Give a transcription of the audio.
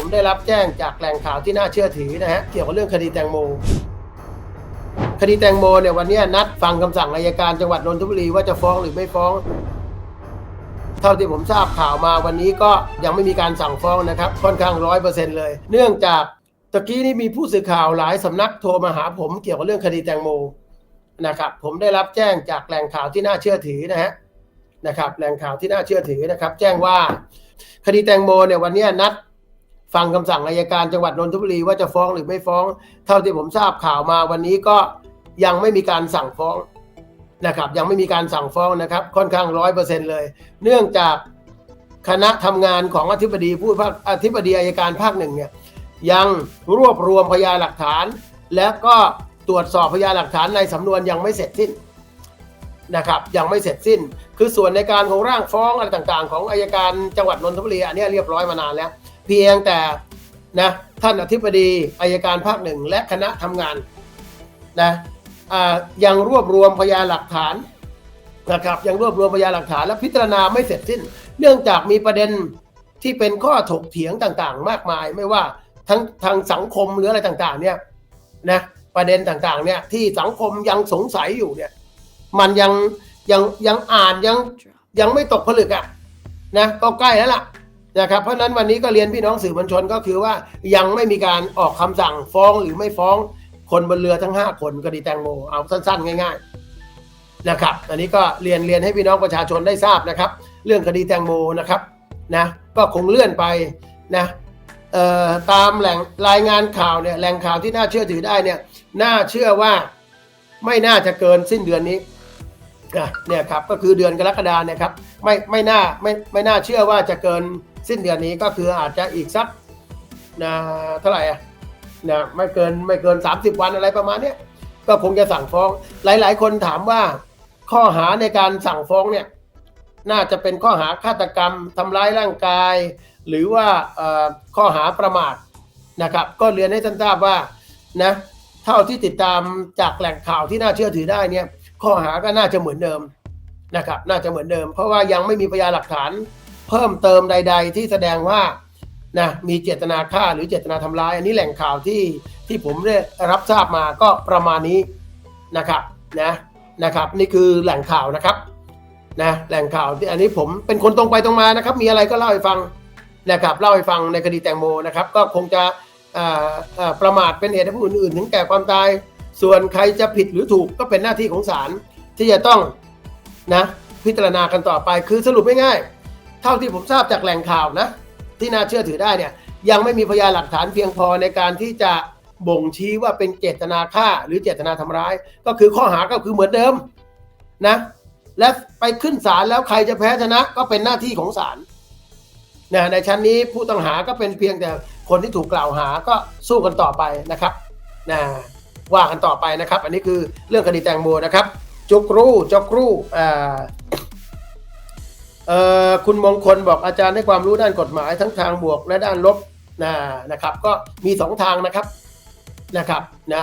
ผมได้รับแจ้งจากแหล่งข่าวที่น่าเชื่อถือนะฮะเกี่ยวกับเรื่องคดีแตงโม คดีแตงโมเนี่ยวันนี้นัดฟังคำสั่งอายการจังหวัดนนทบุรีว่าจะฟ้องหรือไม่ฟ้อง เท่าที่ผมทราบข่าวมาวันนี้ก็ยังไม่มีการสั่งฟ้องนะครับ ค่อนข้างร้อยเปอร์เซ็นต์เลย เนื่องจากตะกี้นี้มีผู้สื่อข่าวหลายสำนักโทรมาหาผมเกี่ยวกับเรื่องคดีแตงโมนะครับผมได้รับแจ้งจากแหล่งข่าวที่น่าเชื่อถือนะฮะนะครับแหล่งข่าวที่น่าเชื่อถือนะครับ แจ้งว่าคดีแตงโมเนี่ยวันนี้นัด ฟังคำสั่งอายการจังหวัดนนทบุรีว่าจะฟ้องหรือไม่ฟ้อง เท่าที่ผมทราบข่าวมาวันนี้ก็ยังไม่มีการสั่งฟ้องนะครับยังไม่มีการสั่งฟ้องนะครับค่อนข้างร้อยเปอร์เซ็นเลย เนื่องจากคณะทำงานของอธิบดีผู้ภาคอธิบดีอายการภาคหนึ่งเนี่ยยังรวบรวมพยานหลักฐาน และก็ตรวจสอบพยานหลักฐานในสำนวนยังไม่เสร็จสิ้นนะครับยังไม่เสร็จสิ้น คือส่วนในการของร่างฟ้องอะไรต่างๆ ของอายการจังหวัดนนทบุรีอันนี้เรียบร้อยมานานแล้ว เพียงแต่นะท่านอธิบดีอายการภาคหนึ่งและคณะทำงานนะยังรวบรวมพยานหลักฐานนะครับยังรวบรวมพยานหลักฐานและพิจารณาไม่เสร็จสิ้น เนื่องจากมีประเด็นที่เป็นข้อถกเถียงต่างๆ มากมาย ไม่ว่าทั้งทางสังคมหรืออะไรต่างๆ เนี่ยนะประเด็นต่างๆ เนี่ยที่สังคมยังสงสัยอยู่เนี่ยมันยังยังยังอ่านยังยังไม่ตกผลึกอะนะก็ใกล้แล้วล่ะ นะครับเพราะนั้นวันนี้ก็เรียนพี่น้องสื่อมวลชนก็คือว่ายังไม่มีการออกคำสั่งฟ้องหรือไม่ฟ้องคนบนเรือทั้ง 5 คนคดีแตงโมเอาสั้น ๆ ง่าย ๆนะครับ อันนี้ก็เรียนเรียนให้พี่น้องประชาชนได้ทราบนะครับ เรื่องคดีแตงโมนะครับนะก็คงเลื่อนไปนะตามแหล่งรายงานข่าวเนี่ยแหล่งข่าวที่น่าเชื่อถือได้เนี่ยน่าเชื่อว่าไม่น่าจะเกินสิ้นเดือนนี้อะเนี่ยครับก็คือเดือนกรกฎาเนี่ยครับไม่ไม่น่าไม่ไม่น่าเชื่อว่าจะเกิน สิ้นเดือนนี้ก็คืออาจจะอีกสักนะเท่าไหร่อะนะไม่เกินไม่เกิน 30 วันอะไรประมาณเนี้ยก็คงจะสั่งฟ้อง หลาย ๆ คนถามว่า ข้อหาในการสั่งฟ้องเนี่ยน่าจะเป็นข้อหาฆาตกรรมทำร้ายร่างกาย หรือว่าข้อหาประมาทนะครับ ก็เรียนให้ท่านทราบว่านะเท่าที่ติดตามจากแหล่งข่าวที่น่าเชื่อถือได้เนี่ยข้อหาก็น่าจะเหมือนเดิมนะครับ น่าจะเหมือนเดิม เพราะว่ายังไม่มีพยานหลักฐาน เพิ่มเติมใด ๆ ที่แสดงว่านะมีเจตนาฆ่าหรือเจตนาทำร้าย อันนี้แหล่งข่าวที่ที่ผมได้รับทราบมาก็ประมาณนี้นะครับนะนะครับ นี่คือแหล่งข่าวนะครับนะแหล่งข่าวที่อันนี้ผมเป็นคนตรงไปตรงมานะครับ มีอะไรก็เล่าให้ฟังนะครับเล่าให้ฟังในคดีแตงโมนะครับ ก็คงจะประมาทเป็นเหตุให้ผู้อื่นถึงแก่ความตาย ส่วนใครจะผิดหรือถูกก็เป็นหน้าที่ของศาลที่จะต้องนะพิจารณากันต่อไปคือสรุปง่ายๆ เท่าที่ผมทราบจากแหล่งข่าวนะ ที่น่าเชื่อถือได้เนี่ย ยังไม่มีพยานหลักฐานเพียงพอในการที่จะบ่งชี้ว่าเป็นเจตนาฆ่าหรือเจตนาทำร้าย ก็คือข้อหาก็คือเหมือนเดิมนะ และไปขึ้นศาลแล้วใครจะแพ้ชนะก็เป็นหน้าที่ของศาลนะในชั้นนี้ผู้ต้องหาก็เป็นเพียงแต่คนที่ถูกกล่าวหาก็สู้กันต่อไปนะครับนะว่ากันต่อไปนะครับ อันนี้คือเรื่องคดีแตงโมนะครับจกรูจกรูอ่า คุณมงคลบอกอาจารย์ให้ความรู้ด้านกฎหมายทั้งทางบวกและด้านลบนะนะครับ ก็มีสองทางนะครับนะครับนะ